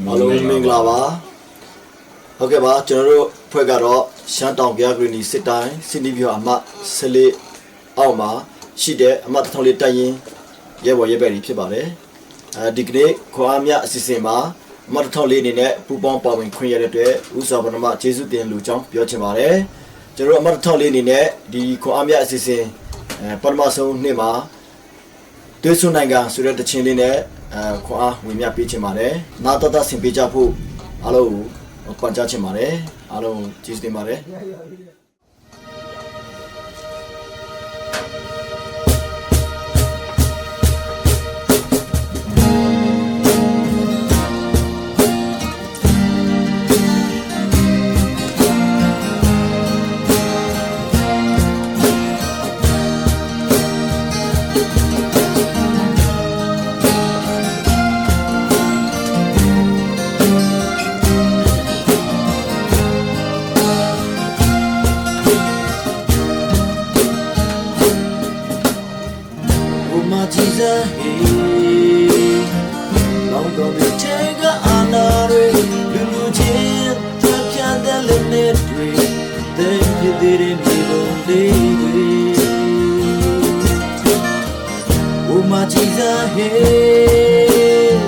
အားလုံးမင်္ဂလာပါဟုတ်ကဲ့ပါကျွန်တော်တို့ဖွဲ့ကတော့ရှမ်းတောင်ပြဂရီနီစစ်တိုင်းစင်ဒီပြအမ14အောက်မှာရှိတဲ့အမတစ်ထောင်လေးတိုက်ရင်ရဲဘော်ရဲဘက်ကြီးဖြစ်ပါတယ်အဲဒီကနေ့ခွန်အားမြအစီအစဉ်မှာအမတစ်ထောင်လေးအနေနဲ့ပူပေါင်းပါဝင်ခွင့်ရတဲ့အတွက်ဥစွာပဏမကျေးဇူးတင်လူကြောင်းပြောချင်ပါတယ်ကျွန်တော်တို့အမတစ်ထောင်လေးအနေနဲ့ဒီခွန်အားမြအစီအစဉ်အဲပထမဆုံးနေ့မှာသွေးစွန်နိုင်ငံဆိုတဲ့တခြင်းလေးနဲ့ အဲခွန်အားဝင်မြပေးချင်ပါတယ်။နာတော်တော်ဆင်ပေးကြဖို့အားလုံးကိုပန်ကြားချင်ပါတယ်။အားလုံးကျေးဇူးတင်ပါတယ်။ ဘုမကြီးစံဟေးလောင်းတော်တဲ့ချေကအာနာတွေလူလူချင်းသပြတ်တဲ့လက်နဲ့တွေတဲ့ပြည့်တဲ့မြေပုံလေးတွေဘုမကြီးစံဟေး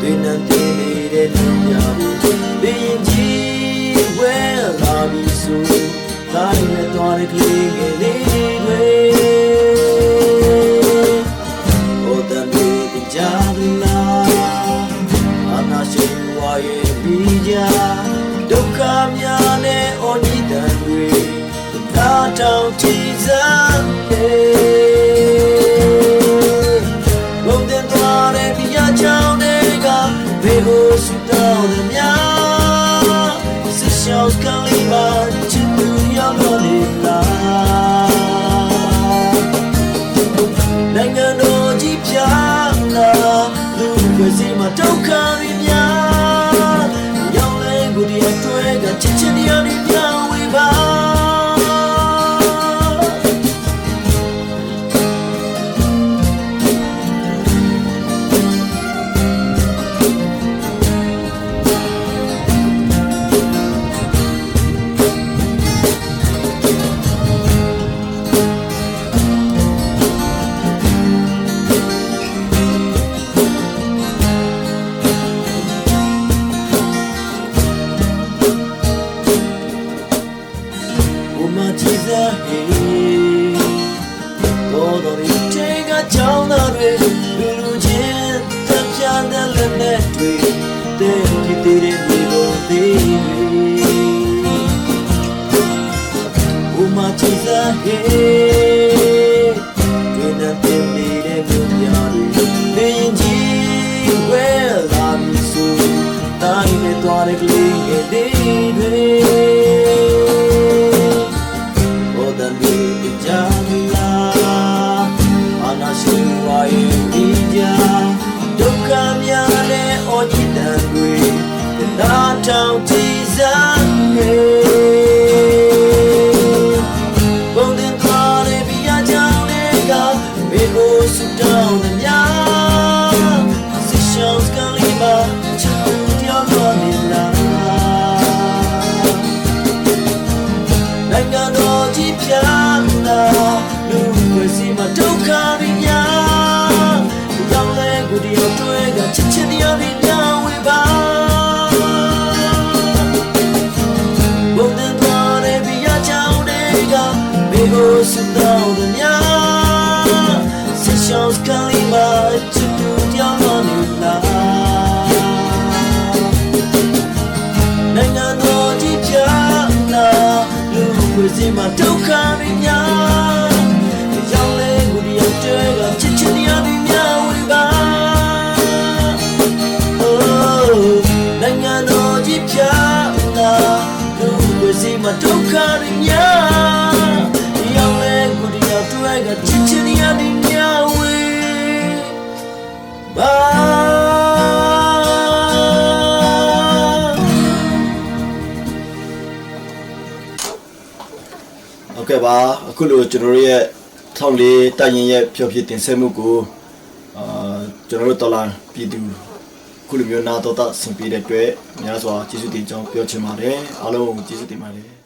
တွေ့နေနေတဲ့လူများတွေဘင်းကြီးဝဲလာပြီးဆိုတိုင်းနဲ့တော်တဲ့ကလေးငယ်လေး Anashe Waye Bija, Dokamyane Onidanwe, Natao Jesus, Golden ကြီးစံဟေး တော်ကြီးပြလာလူဝဲစီမှာဒုက္ခတွေများရောင်းလဲကိုဒီတော့တွဲကချစ်ချစ်တရားတွေများဝေပါဘုံတဲ့တော်ရဲ့ပြရချောင်းတွေကမေကိုစတော့တဲ့များဆစ်ရှောင်းစကလီမာချစ် လူဝေစီမှာဒုက္ခတွေများရောင်းလဲကိုဒီရောက်တဲကချစ်ချစ်တရားတွေများဝေပါ Oh နိုင်ငံတော်ကြီးပြလာလူဝေစီမှာဒုက္ခတွေများရောင်းလဲကိုဒီရောက်တဲကချစ်ချစ်တရားတွေများဝေပါ ဟုတ်ကဲ့ပါအခုလိုကျွန်တော်တို့ရဲ့ထောက်လေးတိုက်ရင်ရဲ့ဖြောပြတင်ဆက်မှုကိုအာကျွန်တော်တို့တော်လာပြည်သူခုအခုလိုမျိုးနာတော်တာဆင်ပေးတဲ့အတွက်များစွာကျေးဇူးတင်ကြောင်းပြောချင်ပါတယ်အားလုံးကျေးဇူးတင်ပါတယ်